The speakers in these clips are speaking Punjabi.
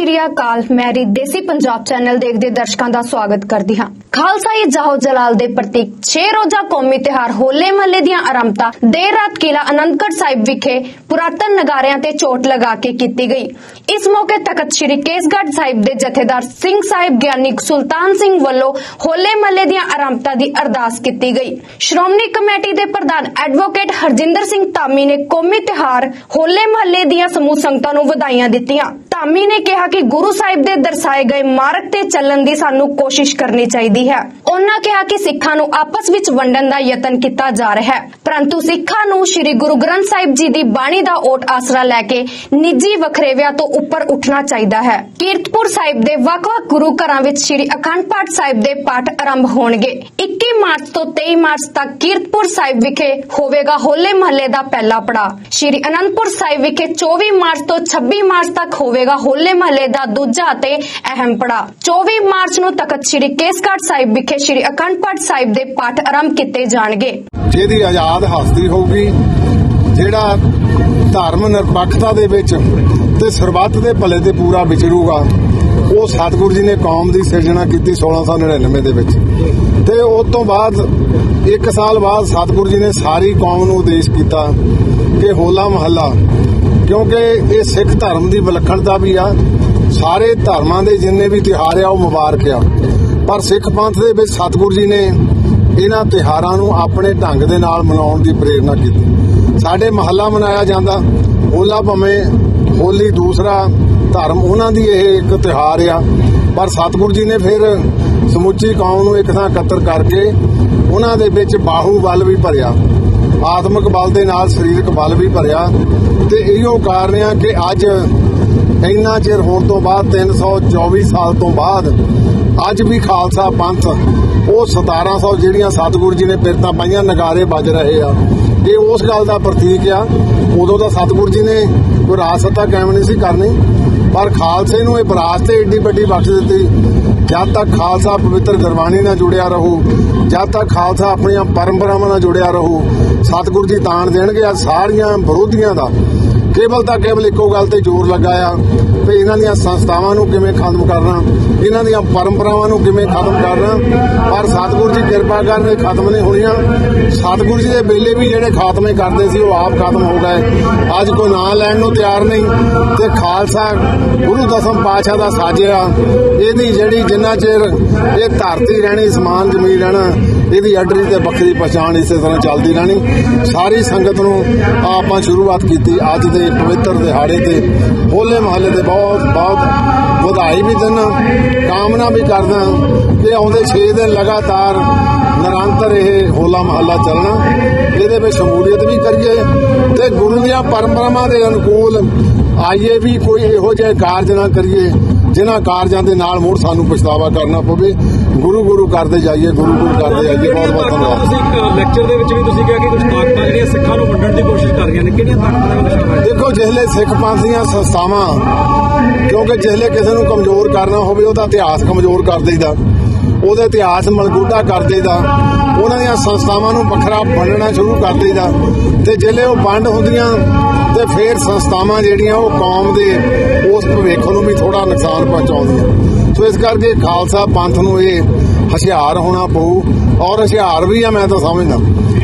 ਸ਼੍ਰੀ ਅਕਾਲ ਮੈਂ ਦੇਸੀ ਪੰਜਾਬ ਚੈਨਲ ਦੇਖਦੇ ਦਰਸ਼ਕਾਂ ਦਾ ਸਵਾਗਤ ਕਰਦੀ ਹਾਂ। ਖਾਲਸਾ ਜਾਹੋ ਜਲਾਲ ਦੇ ਪ੍ਰਤੀਕ 6 ਰੋਜ਼ਾ ਕੌਮੀ ਤਿਹਾਰ ਹੋਲੇ ਮਹੱਲੇ ਦੀਆਂ ਆਰੰਭਤਾ ਦੇਰ ਰਾਤ ਕਿਲਾ ਅਨੰਦਗੜ੍ਹ ਸਾਹਿਬ ਵਿਖੇ ਪੁਰਾਤਨ ਨਗਾਰਿਆਂ ਤੇ ਚੋਟ ਲਗਾ ਕੇ ਕੀਤੀ ਗਈ। ਇਸ ਮੌਕੇ ਤਖਤ ਸ੍ਰੀ ਕੇਸਗੜ੍ਹ ਸਾਹਿਬ ਦੇ ਜਥੇਦਾਰ ਸਿੰਘ ਸਾਹਿਬ ਗਿਆਨੀ ਸੁਲਤਾਨ ਸਿੰਘ ਵੱਲੋਂ ਹੋਲੇ ਮਹੱਲੇ ਦੀਆਂ ਆਰੰਭਤਾ ਦੀ ਅਰਦਾਸ ਕੀਤੀ ਗਈ। ਸ਼੍ਰੋਮਣੀ ਕਮੇਟੀ ਦੇ ਪ੍ਰਧਾਨ ਐਡਵੋਕੇਟ ਹਰਜਿੰਦਰ ਸਿੰਘ ਧਾਮੀ ਨੇ ਕੌਮੀ ਤਿਹਾਰ ਹੋਲੇ ਮਹੱਲੇ ਦੀਆਂ ਸਮੂਹ ਸੰਗਤਾਂ ਨੂੰ ਵਧਾਈਆਂ ਦਿੱਤੀਆਂ। ਧਾਮੀ ਨੇ ਕਿਹਾ ਕਿ ਗੁਰੂ ਸਾਹਿਬ ਦੇ ਦਰਸਾਏ ਗਏ ਮਾਰਗ ਤੇ ਚੱਲਣ ਦੀ ਸਾਨੂੰ ਕੋਸ਼ਿਸ਼ ਕਰਨੀ ਚਾਹੀਦੀ ਹੈ। ਉਹਨਾਂ ਕਿਹਾ ਕਿ ਸਿੱਖਾਂ ਨੂੰ ਆਪਸ ਵਿੱਚ ਵੰਡਣ ਦਾ ਯਤਨ ਕੀਤਾ ਜਾ ਰਿਹਾ ਹੈ। ਪਰੰਤੂ ਸਿੱਖਾਂ ਨੂੰ ਸ੍ਰੀ ਗੁਰੂ ਗ੍ਰੰਥ ਸਾਹਿਬ ਜੀ ਦੀ ਬਾਣੀ ਦਾ ਓਟ ਆਸਰਾ ਲੈ ਕੇ ਨਿੱਜੀ ਵਖਰੇਵਿਆਂ ਤੋਂ ਉੱਪਰ ਉੱਠਣਾ ਚਾਹੀਦਾ ਹੈ। ਕੀਰਤਪੁਰ ਸਾਹਿਬ ਦੇ ਵੱਖ-ਵੱਖ ਗੁਰੂ ਘਰਾਂ ਵਿੱਚ ਸ੍ਰੀ ਅਖੰਡ ਪਾਠ ਸਾਹਿਬ ਦੇ ਪਾਠ ਆਰੰਭ ਹੋਣਗੇ। 21 ਮਾਰਚ ਤੋਂ 23 ਮਾਰਚ ਤੱਕ ਕੀਰਤਪੁਰ ਸਾਹਿਬ ਵਿਖੇ ਹੋਵੇਗਾ ਹੋਲੇ ਮਹੱਲੇ ਦਾ ਪਹਿਲਾ ਪੜਾਅ। ਸ੍ਰੀ ਅਨੰਦਪੁਰ ਸਾਹਿਬ ਵਿਖੇ 24 ਮਾਰਚ ਤੋਂ 26 ਮਾਰਚ ਤੱਕ ਹੋਵੇਗਾ ਹੋਲੇ ਮਹੱਲੇ ਦਾ ਦੂਜਾ ਅਤੇ ਅਹਿਮ ਪੜਾਅ। 24 ਮਾਰਚ ਨੂੰ ਤਖਤ ਸ੍ਰੀ ਕੇਸਗੜ੍ਹ ਸਾਹਿਬ ਵਿਖੇ ਸ੍ਰੀ ਅਖੰਡ ਪਾਠ ਸਾਹਿਬ ਦੇ ਪਾਠ ਆਰੰਭ ਕੀਤੇ ਜਾਣਗੇ। ਜਿਹਦੀ ਆਜ਼ਾਦ ਹਸਤੀ ਹੋਊਗੀ, ਜਿਹੜਾ ਧਰਮ ਨਿਰਪੱਖਤਾ ਦੇ ਵਿੱਚ ਤੇ ਸਰਬੱਤ ਦੇ ਭਲੇ ਤੇ ਪੂਰਾ ਵਿਚਰੂਗਾ, ਉਹ ਸਤਿਗੁਰੂ ਜੀ ਨੇ ਕੌਮ ਦੀ ਸਿਰਜਣਾ ਕੀਤੀ 1699 ਦੇ ਵਿੱਚ। ਤੇ ਉਸ ਤੋਂ ਬਾਅਦ, ਇੱਕ ਸਾਲ ਬਾਅਦ ਸਤਿਗੁਰੂ ਜੀ ਨੇ ਸਾਰੀ ਕੌਮ ਨੂੰ ਉਦੇਸ਼ ਕੀਤਾ ਕਿ ਹੋਲਾ ਮਹੱਲਾ ਕਿਉਂਕਿ ਇਹ ਸਿੱਖ ਧਰਮ ਦੀ ਵਿਲੱਖਣਤਾ ਵੀ ਆ। ਸਾਰੇ ਧਰਮਾਂ ਦੇ ਜਿੰਨੇ ਵੀ ਤਿਉਹਾਰ ਆ, ਉਹ ਮੁਬਾਰਕ ਆ। ਪਰ ਸਿੱਖ ਪੰਥ ਦੇ ਵਿੱਚ ਸਤਿਗੁਰੂ ਜੀ ਨੇ ਇਹਨਾਂ ਤਿਹਾਰਾਂ ਨੂੰ ਆਪਣੇ ਢੰਗ ਦੇ ਨਾਲ ਮਨਾਉਣ ਦੀ ਪ੍ਰੇਰਣਾ ਕੀਤੀ। ਸਾਡੇ ਮਹੱਲਾ ਮਨਾਇਆ ਜਾਂਦਾ। ਹੋਲਾ ਭਵੇਂ ਹੋਲੀ, ਦੂਸਰਾ ਧਰਮ, ਉਹਨਾਂ ਦੀ ਇਹ ਇੱਕ ਤਿਹਾਰ ਆ। ਪਰ ਸਤਿਗੁਰੂ ਜੀ ਨੇ ਫਿਰ ਸਮੁੱਚੀ ਕੌਮ ਨੂੰ ਇੱਕ ਥਾਂ ਇਕੱਤਰ ਕਰਕੇ ਉਹਨਾਂ ਦੇ ਵਿੱਚ ਬਾਹੂ ਬਲ ਵੀ ਭਰਿਆ। ਆਤਮਿਕ ਬਲ ਦੇ ਨਾਲ ਸਰੀਰਕ ਬਲ ਵੀ ਭਰਿਆ ਤੇ ਇਹੋ ਕਾਰਨ ਆ ਕਿ ਅੱਜ ਇੰਨਾ ਚਿਰ ਹੋਣ ਤੋਂ ਬਾਅਦ 324 ਸਾਲ ਤੋਂ ਬਾਅਦ ਅੱਜ ਵੀ ਖਾਲਸਾ ਪੰਥ ਉਹ 1700 ਜਿਹੜੀਆਂ ਸਤਿਗੁਰੂ ਜੀ ਨੇ ਪਿਰਤਾਂ ਪਾਈਆਂ, ਨਗਾਰੇ ਵੱਜ ਰਹੇ ਆ। ਇਹ ਉਸ ਗੱਲ ਦਾ ਪ੍ਰਤੀਕ ਆ। ਉਦੋਂ ਤਾਂ ਸਤਿਗੁਰੂ ਜੀ ਨੇ ਕੋਈ ਰਾਜ ਕਾਇਮ ਨਹੀਂ ਸੀ ਕਰਨੀ। ਪਰ ਖਾਲਸੇ ਨੂੰ ਇਹ ਵਿਰਾਸਤ ਏਡੀ ਵੱਡੀ ਬਖਸ਼ ਦਿੱਤੀ। ਜਦ ਤੱਕ ਖਾਲਸਾ ਪਵਿੱਤਰ ਗੁਰਬਾਣੀ ਨਾਲ ਜੁੜਿਆ ਰਹੂ, ਜਦ ਤੱਕ ਖਾਲਸਾ ਆਪਣੀਆਂ ਪਰੰਪਰਾਵਾਂ ਨਾਲ ਜੁੜਿਆ ਰਹੂ, ਸਤਿਗੁਰੂ ਜੀ ਤਾਣ ਦੇਣਗੇ ਆ ਸਾਰੀਆਂ ਵਿਰੋਧੀਆਂ ਦਾ। ਕੇਵਲ ਤਾਂ ਕੇਵਲ ਇੱਕੋ ਗੱਲ ਤੇ ਜ਼ੋਰ ਲਗਾਇਆ ਤੇ ਇਹਨਾਂ ਦੀਆਂ ਸੰਸਥਾਵਾਂ ਨੂੰ ਕਿਵੇਂ ਖਤਮ ਕਰਨਾ, ਇਹਨਾਂ ਦੀਆਂ ਪਰੰਪਰਾਵਾਂ ਨੂੰ ਕਿਵੇਂ ਖਤਮ ਕਰਨਾ, ਪਰ ਸਤਿਗੁਰੂ ਜੀ ਕਿਰਪਾ ਕਰਨ ਖਤਮ ਨਹੀਂ ਹੋਣੀਆਂ। ਸਤਿਗੁਰੂ ਜੀ ਦੇ ਵੇਲੇ ਵੀ ਜਿਹੜੇ ਖਾਤਮੇ ਕਰਦੇ ਸੀ, ਉਹ ਆਪ ਖਤਮ ਹੋ ਗਏ। ਅੱਜ ਕੋਈ ਨਾਂ ਲੈਣ ਨੂੰ ਤਿਆਰ ਨਹੀਂ ਤੇ ਖਾਲਸਾ ਗੁਰੂ ਦਸਮ ਪਾਤਸ਼ਾਹ ਦਾ ਸਾਜਿਆ। ਇਹਦੀ ਜਿਹੜੀ ਜਿੰਨਾ ਚਿਰ ਇਹ ਧਰਤੀ ਰਹਿਣੀ, ਸਮਾਨ ਜ਼ਮੀਨ ਰਹਿਣਾ, ਇਹਦੀ ਅੱਡਰੀ ਤੇ ਵੱਖਰੀ ਪਛਾਣ ਇਸੇ ਤਰ੍ਹਾਂ ਚੱਲਦੀ ਰਹਿਣੀ। ਸਾਰੀ ਸੰਗਤ ਨੂੰ ਆਪਾਂ ਸ਼ੁਰੂਆਤ ਕੀਤੀ ਅੱਜ ਦੇ ਪਵਿੱਤਰ ਦਿਹਾੜੇ ਤੇ ਹੋਲੇ ਮਹੱਲੇ 'ਤੇ ਬਹੁਤ ਬਹੁਤ ਵਧਾਈ ਵੀ ਦਿੰਦਾ, ਕਾਮਨਾ ਵੀ ਕਰਦਾ ਕਿ ਆਉਂਦੇ 6 ਦਿਨ ਲਗਾਤਾਰ ਨਿਰੰਤਰ ਇਹ ਹੋਲਾ ਮਹੱਲਾ ਚੱਲਣਾ, ਇਹਦੇ ਵਿੱਚ ਸ਼ਮੂਲੀਅਤ ਵੀ ਕਰੀਏ ਤੇ ਗੁਰੂ ਦੀਆਂ ਪਰੰਪਰਾਵਾਂ ਦੇ ਅਨੁਕੂਲ ਆਈਏ ਵੀ ਕੋਈ ਇਹੋ ਜਿਹੇ ਕਾਰਜ ਨਾ ਕਰੀਏ ਜਿਨ੍ਹਾਂ ਕਾਰਜਾਂ ਦੇ ਨਾਲ ਮੁੜ ਸਾਨੂੰ ਪਛਤਾਵਾ ਕਰਨਾ ਪਵੇ ਗੁਰੂ ਗੁਰੂ ਕਰਦੇ ਜਾਈਏ ਗੁਰੂ ਗੁਰੂ ਕਰਦੇ ਜਾਈਏ ਬਹੁਤ ਬਹੁਤ ਧੰਨਵਾਦ। ਲੈਕਚਰ ਦੇ ਵਿੱਚ ਵੀ ਤੁਸੀਂ ਕਿਹਾ ਕਿ ਕੁਝ ਤਾਕਤਾਂ ਜਿਹੜੀਆਂ ਸਿੱਖਾਂ ਨੂੰ ਵੰਡਣ ਦੀ ਕੋਸ਼ਿਸ਼ ਕਰ ਰਹੀਆਂ ਨੇ ਕਿਹੜੀਆਂ ਤਾਕਤਾਂ ਦਾ ਹੈ ਦੇਖੋ ਜਿਹਲੇ ਸਿੱਖ ਪੰਥ ਦੀਆਂ ਸੰਸਥਾਵਾਂ ਕਿਉਂਕਿ ਜਿਹਲੇ ਕਿਸੇ ਨੂੰ ਕਮਜ਼ੋਰ ਕਰਨਾ ਹੋਵੇ ਉਹਦਾ ਇਤਿਹਾਸ ਕਮਜ਼ੋਰ ਕਰ ਦੇਈਦਾ। ਉਹਦਾ ਇਤਿਹਾਸ ਮਲਗੂਡਾ ਕਰ ਦੇਈਦਾ। ਉਹਨਾਂ ਦੀਆਂ ਸੰਸਥਾਵਾਂ ਨੂੰ ਵੱਖਰਾ ਵੰਡਣਾ ਸ਼ੁਰੂ ਕਰ ਦੇਈਦਾ। ਤੇ ਜਿਹਲੇ ਉਹ ਵੰਡ ਹੁੰਦੀਆਂ ਤੇ ਫਿਰ ਸੰਸਥਾਵਾਂ ਜਿਹੜੀਆਂ ਉਹ ਕੌਮ ਦੇ ਉਸ ਭਵਿੱਖ ਨੂੰ ਵੀ ਥੋੜਾ ਨੁਕਸਾਨ ਪਹੁੰਚਾਉਂਦੀਆਂ। ਸੋ ਇਸ ਕਰਕੇ ਖਾਲਸਾ ਪੰਥ ਨੂੰ ਇਹ ਹੁਸ਼ਿਆਰ ਹੋਣਾ ਪਊ ਔਰ ਹੁਸ਼ਿਆਰ ਵੀ ਆ ਮੈਂ ਤਾਂ ਸਮਝਦਾ।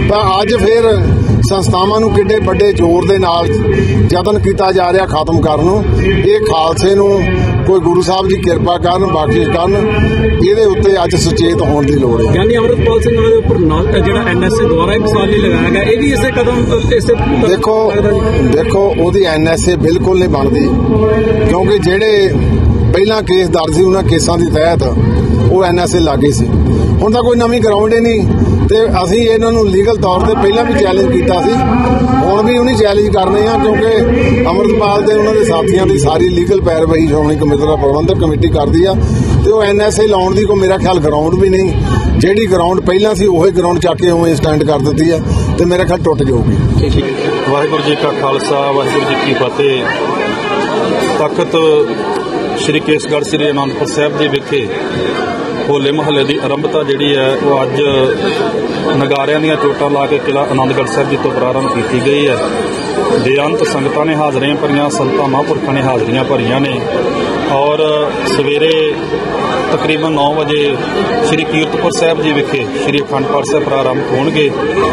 ਤਾਂ ਅੱਜ ਫਿਰ ਸੰਸਥਾਵਾਂ ਨੂੰ ਕਿੱਡੇ ਵੱਡੇ ਜ਼ੋਰ ਦੇ ਨਾਲ ਯਤਨ ਕੀਤਾ ਜਾ ਰਿਹਾ ਖਤਮ ਕਰਨ ਨੂੰ। ਇਹ ਖਾਲਸੇ ਨੂੰ ਕੋਈ ਗੁਰੂ ਸਾਹਿਬ ਦੀ ਕਿਰਪਾ ਕਰਨ ਬਖਸ਼ਿਸ਼ ਕਰਨ ਇਹਦੇ ਉੱਤੇ ਅੱਜ ਸੁਚੇਤ ਹੋਣ ਦੀ ਲੋੜ ਹੈ ਗਿਆਨੀ ਅਮਰਤਪਾਲ ਸਿੰਘ ਉਹਨਾਂ ਦੇ ਉੱਪਰ ਨਾਲ ਜਿਹੜਾ ਐਨਐਸਏ ਦੁਆਰਾ ਇੱਕ ਸਵਾਲ ਨਹੀਂ ਲਗਾਇਆ ਗਿਆ ਇਹ ਵੀ ਇਸੇ ਕਦਮ ਇਸੇ ਦੇਖੋ। ਦੇਖੋ ਉਹਦੀ ਐਨਐਸਏ ਬਿਲਕੁਲ ਨਹੀਂ ਬਣਦੀ ਕਿਉਂਕਿ ਜਿਹੜੇ ਪਹਿਲਾਂ ਕੇਸ ਦਰਜ ਸੀ, ਉਹਨਾਂ ਕੇਸਾਂ ਦੀ ਤਹਿਤ ਉਹ ਐਨਐਸਏ ਲੱਗੇ ਸੀ। ਹੁਣ ਤਾਂ ਕੋਈ ਨਵੀਂ ਗਰਾਊਂਡ ਹੀ ਨਹੀਂ ਤੇ ਅਸੀਂ ਇਹਨਾਂ ਨੂੰ ਲੀਗਲ ਤੌਰ ਤੇ ਪਹਿਲਾਂ ਵੀ ਚੈਲੰਜ ਕੀਤਾ ਸੀ, ਹੁਣ ਵੀ ਉਹਨੇ ਚੈਲੰਜ ਕਰਨੇ ਆ ਕਿਉਂਕਿ ਅਮਰਤਪਾਲ ਤੇ ਉਹਨਾਂ ਦੇ ਸਾਥੀਆਂ ਦੀ ਸਾਰੀ ਲੀਗਲ ਪੈਰਵਾਈ ਸ਼੍ਰੋਮਣੀ ਕਮੇਟੀ ਦਾ ਪ੍ਰਬੰਧਕ ਕਮੇਟੀ ਕਰਦੀ ਆ ਤੇ ਉਹ ਐਨਐਸਏ ਲਾਉਣ ਦੀ ਕੋਈ ਮੇਰਾ ਖਿਆਲ ਗਰਾਊਂਡ ਵੀ ਨਹੀਂ। ਜਿਹੜੀ ਗਰਾਊਂਡ ਪਹਿਲਾਂ ਸੀ, ਉਹੀ ਗਰਾਊਂਡ ਚੱਕ ਕੇ ਉਵੇਂ ਸਟੈਂਡ ਕਰ ਦਿੱਤੀ ਆ ਤੇ ਮੇਰਾ ਖਿਆਲ ਟੁੱਟ ਜਾਊਗੀ। ਵਾਹਿਗੁਰੂ ਜੀ ਕਾ ਖਾਲਸਾ, ਵਾਹਿਗੁਰੂ ਜੀ ਕੀ ਫਤਿਹ। ਤਖਤ ਸ੍ਰੀ ਕੇਸਗੜ੍ਹ ਸ੍ਰੀ ਅਨੰਦਪੁਰ ਸਾਹਿਬ ਦੇ ਵਿਖੇ ਹੋਲੇ ਮਹੱਲੇ ਦੀ ਆਰੰਭਤਾ ਜਿਹੜੀ ਹੈ, ਉਹ ਅੱਜ ਨਗਾਰਿਆਂ ਦੀਆਂ ਚੋਟਾਂ ਲਾ ਕੇ ਕਿਲਾ ਆਨੰਦਗੜ੍ਹ ਸਾਹਿਬ ਜੀ ਤੋਂ ਪ੍ਰਾਰੰਭ ਕੀਤੀ ਗਈ ਹੈ। ਬੇਅੰਤ ਸੰਗਤਾਂ ਨੇ ਹਾਜ਼ਰੀਆਂ ਭਰੀਆਂ, ਸੰਤਾਂ ਮਹਾਂਪੁਰਖਾਂ ਨੇ ਹਾਜ਼ਰੀਆਂ ਭਰੀਆਂ ਨੇ। ਔਰ ਸਵੇਰੇ ਤਕਰੀਬਨ 9 ਵਜੇ ਸ੍ਰੀ ਕੀਰਤਪੁਰ ਸਾਹਿਬ ਜੀ ਵਿਖੇ ਸ੍ਰੀ ਅਖੰਡ ਪਾਠ ਸਾਹਿਬ ਪ੍ਰਾਰੰਭ ਹੋਣਗੇ।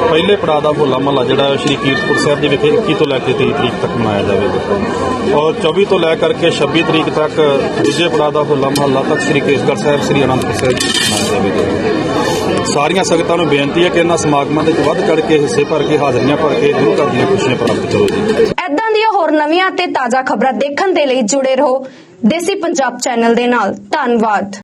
ਪਹਿਲੇ ਪੜਾਅ ਦਾ ਹੋਲਾ ਮਹੱਲਾ ਜਿਹੜਾ ਸ੍ਰੀ ਕੀਰਤਪੁਰ ਸਾਹਿਬ ਦੇ ਵਿਖੇ 21 ਤੋਂ ਲੈ ਕੇ 23 ਤਰੀਕ ਤੱਕ ਮਨਾਇਆ ਜਾਵੇਗਾ। ਔਰ 24 ਤੋਂ ਲੈ ਕਰਕੇ 26 ਤਰੀਕ ਤੱਕ ਦੂਜੇ ਪੜਾਅ ਦਾ ਹੋਲਾ ਮਹੱਲਾ ਤੱਕ ਸ੍ਰੀ ਕੇਸਗੜ੍ਹ ਸਾਹਿਬ, ਸ੍ਰੀ ਅਨੰਦਪੁਰ ਸਾਹਿਬ ਮਨਾਇਆ ਜਾਵੇਗਾ। ਸਾਰੀਆਂ ਸੰਗਤਾਂ ਨੂੰ ਬੇਨਤੀ ਹੈ ਕਿ ਇਹਨਾਂ ਸਮਾਗਮਾਂ ਦੇ ਵਿੱਚ ਵੱਧ ਚੜ ਕੇ ਹਿੱਸੇ ਭਰ ਕੇ, ਹਾਜ਼ਰੀਆਂ ਭਰ ਕੇ ਗੁਰੂ ਘਰ ਦੀਆਂ ਖੁਸ਼ੀਆਂ ਪ੍ਰਾਪਤ ਕਰੋ ਜੀ। ਐਦਾਂ ਦੀਆਂ ਹੋਰ ਨਵੀਆਂ ਤੇ ਤਾਜ਼ਾ ਖਬਰਾਂ ਦੇਖਣ ਦੇ ਲਈ ਜੁੜੇ ਰਹੋ ਦੇਸੀ ਪੰਜਾਬ ਚੈਨਲ ਦੇ ਨਾਲ। ਧੰਨਵਾਦ।